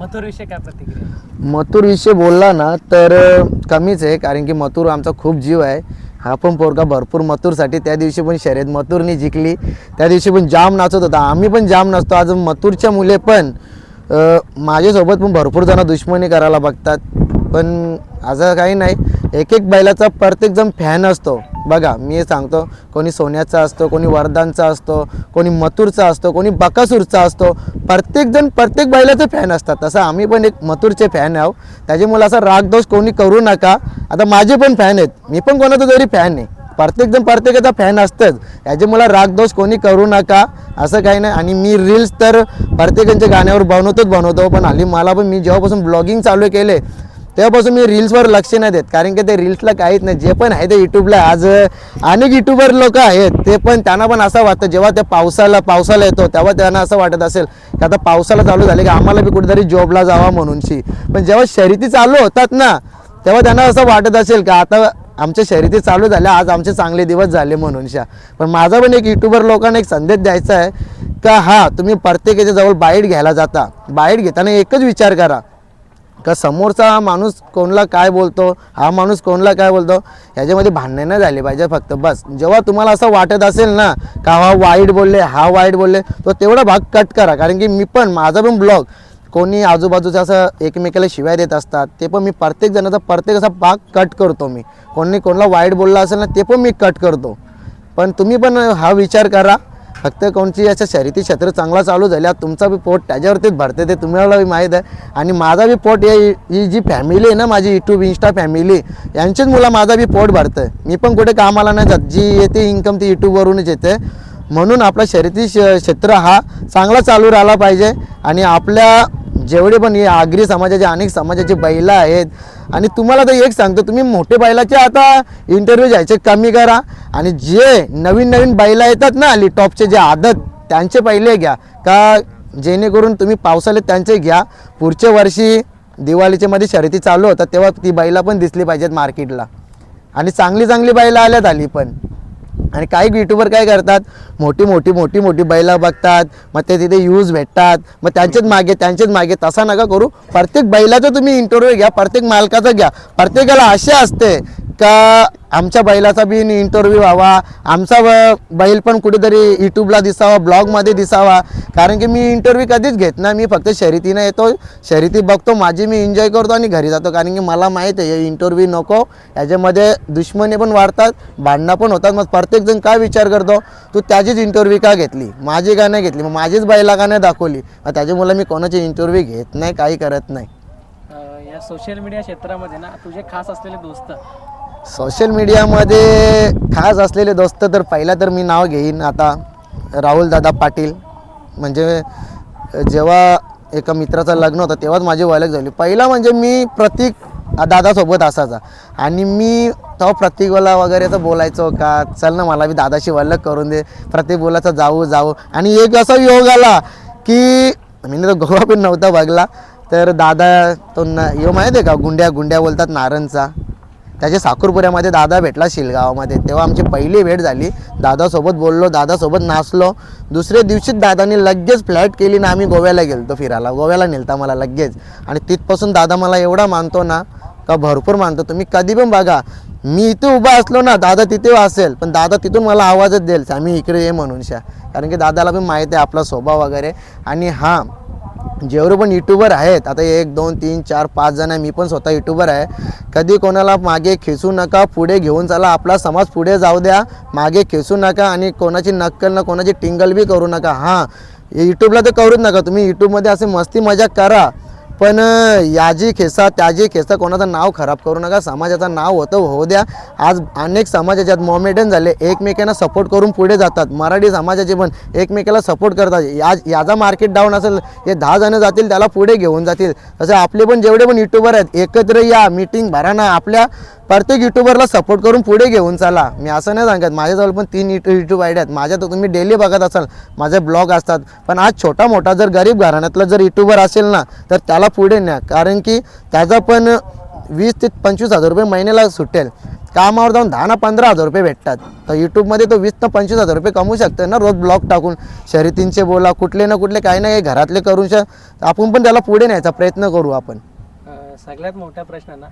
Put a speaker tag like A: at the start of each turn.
A: मथुर विषय काय प्रतिक्रिया?
B: मथुर विषय बोलला ना तर कमीच आहे कारण की मथुर आमचा खूप जीव आहे. हा पण पोरगा भरपूर मथुरसाठी त्या दिवशी पण शर्यत मथुरनी जिंकली. त्या दिवशी पण जाम नाचत होता. आम्ही पण जाम नाचतो. आज मथुरच्या मुले पण अ, माझ्यासोबत पण भरपूर जण दुश्मनी करायला बघतात. पण असं काही नाही. एक एक बैलाचा प्रत्येकजण फॅन असतो. बघा मी सांगतो. कोणी सोन्याचा असतो कोणी वरदानचा असतो कोणी मथुरचा असतो कोणी बकासूरचा असतो. प्रत्येकजण प्रत्येक बैलाचे फॅन असतात. तसं आम्ही पण एक मथुरचे फॅन आहो त्याच्यामुळे असा रागदोष कोणी करू नका. आता माझे पण फॅन आहेत. मी पण कोणाचा तरी फॅन आहे. प्रत्येकजण प्रत्येकाचा फॅन असतंच. याच्यामुळे रागदोष कोणी करू नका. असं काही नाही. आणि मी रील्स तर प्रत्येकांच्या गाण्यावर बनवतोच बनवतो. पण हल्ली मला पण मी जेव्हापासून ब्लॉगिंग चालू केले तेव्हापासून मी रील्सवर लक्ष नाही देत कारण की ते रील्सला काहीच नाही. जे पण आहे ते यूट्यूबला आज अनेक युट्यूबर लोक आहेत ते पण त्यांना पण असं वाटतं जेव्हा ते पावसाला पावसाला येतो तेव्हा त्यांना असं वाटत असेल की आता पावसाला चालू झाले की आम्हाला बी कुठेतरी जॉबला जावा म्हणूनशी पण जेव्हा शर्यती चालू होतात ना तेव्हा त्यांना असं वाटत असेल का आता आमच्या शर्यती चालू झाल्या आज आमचे चांगले दिवस झाले म्हणूनशा पण माझा पण एक युट्यूबर लोकांना एक संदेश द्यायचा आहे का हा तुम्ही प्रत्येकाच्या जवळ बाईट घ्यायला जाता. बाईट घेताना एकच विचार करा. का समोरचा हा माणूस कोणला काय बोलतो हा माणूस कोणला काय बोलतो ह्याच्यामध्ये भांडणे नाही झाले पाहिजे फक्त बस. जेव्हा तुम्हाला असं वाटत असेल ना का हा वाईट बोलले हा वाईट बोलले तो तेवढा भाग कट करा. कारण की मी पण माझा पण ब्लॉग कोणी आजूबाजूचं असं एकमेकाला शिवाय देत असतात ते पण मी प्रत्येक जणाचा प्रत्येक असा भाग कट करतो मी. कोणी कोणाला वाईट बोलला असेल ना ते पण मी कट करतो. पण तुम्ही पण हा विचार करा. फक्त कोणची याच्या शर्यती क्षेत्र चांगला चालू झाल्या तुमचा बी पोट त्याच्यावरतीच भरते ते तुम्हाला बी माहीत आहे. आणि माझा बी पोट हे ही जी फॅमिली आहे ना माझी यूट्यूब इंस्टा फॅमिली यांचीच मुलं माझा बी पोट भरतं मी पण कुठे कामाला नाही जात. जी येते इन्कम ती यूट्यूबवरूनच येते. म्हणून आपला शर्यती श- क्षेत्र हा चांगला चालू राहिला पाहिजे. आणि आपल्या जेवढे पण हे आगरी समाजाचे अनेक समाजाचे बैला आहेत आणि तुम्हाला तर एक सांगतो तुम्ही मोठे बैलाचे आता इंटरव्ह्यू घ्यायचे कमी करा. आणि जे नवीन नवीन बैला येतात ना आली टॉपचे जे आदत त्यांचे पहिले घ्या. का जेणेकरून तुम्ही पावसाळ्यात त्यांचे घ्या. पुढच्या वर्षी दिवाळीच्या मध्ये शर्यती चालू होतात तेव्हा ती बैला पण दिसली पाहिजेत मार्केटला आणि चांगली चांगली बैला आल्यात आली पण. आणि काही युट्यूबर काय करतात? मोठी मोठी मोठी मोठी बैला बघतात मग ते तिथे यूज भेटतात मग त्यांचेच मागे त्यांचेच मागे तसा नका करू. प्रत्येक बैलाचा तुम्ही इंटरव्ह्यू घ्या प्रत्येक मालकाचा घ्या. प्रत्येकाला असे असते का आमच्या बैलाचा बी इंटरव्ह्यू व्हावा आमचा बैल पण कुठेतरी यूट्यूबला दिसावा ब्लॉगमध्ये दिसावा. कारण की मी इंटरव्ह्यू कधीच घेत नाही मी फक्त शर्यतीनं येतो शर्यती बघतो माझी मी एन्जॉय करतो आणि घरी जातो. कारण की मला माहीत आहे हे इंटरव्ह्यू नको. याच्यामध्ये दुश्मनी पण वाढतात भांडणं पण होतात. मग प्रत्येकजण काय विचार करतो? तू त्याचीच इंटरव्ह्यू का घेतली? माझी का नाही घेतली? मग माझीच बैला का नाही दाखवली. मग त्याच्यामुळे मी कोणाची इंटरव्ह्यू घेत नाही काही करत नाही.
A: या सोशल मीडिया क्षेत्रामध्ये ना तुझे खास असलेले दोस्त
B: सोशल मीडियामध्ये खास असलेले दोस्त तर पहिला तर मी नाव घेईन आता राहुल दादा पाटील. म्हणजे जेव्हा एका मित्राचं लग्न होतं तेव्हाच माझी ओळख झाली. पहिला म्हणजे मी प्रतीक दादासोबत असायचा. आणि मी तो प्रतीकवाला वगैरे असं बोलायचो का चल ना मला मी दादाशी ओळख करून दे. प्रतीक बोलायचं जाऊ जाऊ. आणि एक असा योग आला की मी तर गोवा पण नव्हता बघला तर दादा तो न यो माहिती आहे का गुंड्या गुंड्या बोलतात नारायणचा त्याच्या साखरपुऱ्यामध्ये दादा भेटला शिलगावामध्ये. तेव्हा आमची पहिली भेट झाली. दादासोबत बोललो दादासोबत नाचलो. दुसऱ्या दिवशीच दादाने लगेच फ्लॅट केली ना आम्ही गोव्याला गेलतो फिरायला. गोव्याला नेलता मला लगेच. आणि तिथपासून दादा मला एवढा मानतो ना का भरपूर मानतो. तुम्ही कधी पण बघा मी इथे उभा असलो ना दादा तिथे असेल. पण दादा तिथून मला आवाजच देईल. आम्ही इकडे ये म्हणून शा. कारण की दादाला पण माहीत आहे आपला स्वभाव वगैरे. आणि हां जेवढे पण युट्यूबर आहेत आता एक दोन तीन चार पाच जण आहे मी पण स्वतः युट्यूबर आहे. कधी कोणाला मागे खेचू नका पुढे घेऊन चला आपला समाज पुढे जाऊ द्या मागे खेचू नका आणि कोणाची नक्कल ना कोणाची टिंगल बी करू नका. हां यूट्यूबला तर करूच नका तुम्ही यूट्यूबमध्ये असे मस्ती मजा करा. पण अं, याची खेसा त्याची खेसा कोणाचं नाव खराब करू नका समाजाचं नाव होतं होऊ द्या. आज अनेक समाजाच्यात मॉमेडन झाले. एकमेकांना सपोर्ट करून पुढे जातात. मराठी समाजाचे पण एकमेकाला सपोर्ट करतात. या याचा मार्केट डाऊन असेल हे दहा जणं जातील त्याला पुढे घेऊन जातील. तसे आपले पण जेवढे पण युट्यूबर आहेत एकत्र या मीटिंग भरा ना. आपल्या प्रत्येक युट्यूबरला सपोर्ट करून पुढे घेऊन चला. मी असं नाही सांगत माझ्याजवळ पण तीन युट्यू युट्यूब आयडिया आहेत. माझ्या तर तुम्ही डेली बघत असाल माझे ब्लॉग असतात. पण आज छोटा मोठा जर गरीब घराण्यातला जर युट्यूबर असेल ना तर त्याला पुढे न्या. कारण की त्याचा पण वीस ते पंचवीस हजार रुपये महिन्याला सुटेल. कामावर जाऊन दहा ना पंधरा हजार रुपये भेटतात. तर यूट्यूबमध्ये तो वीस ना पंचवीस हजार रुपये कमवू शकतो ना रोज ब्लॉग टाकून. शर्यतींचे बोला कुठले ना कुठले काही ना काही घरातले करून श आपण पण त्याला पुढे न्यायचा प्रयत्न करू आपण.
A: सगळ्यात मोठा प्रश्न ना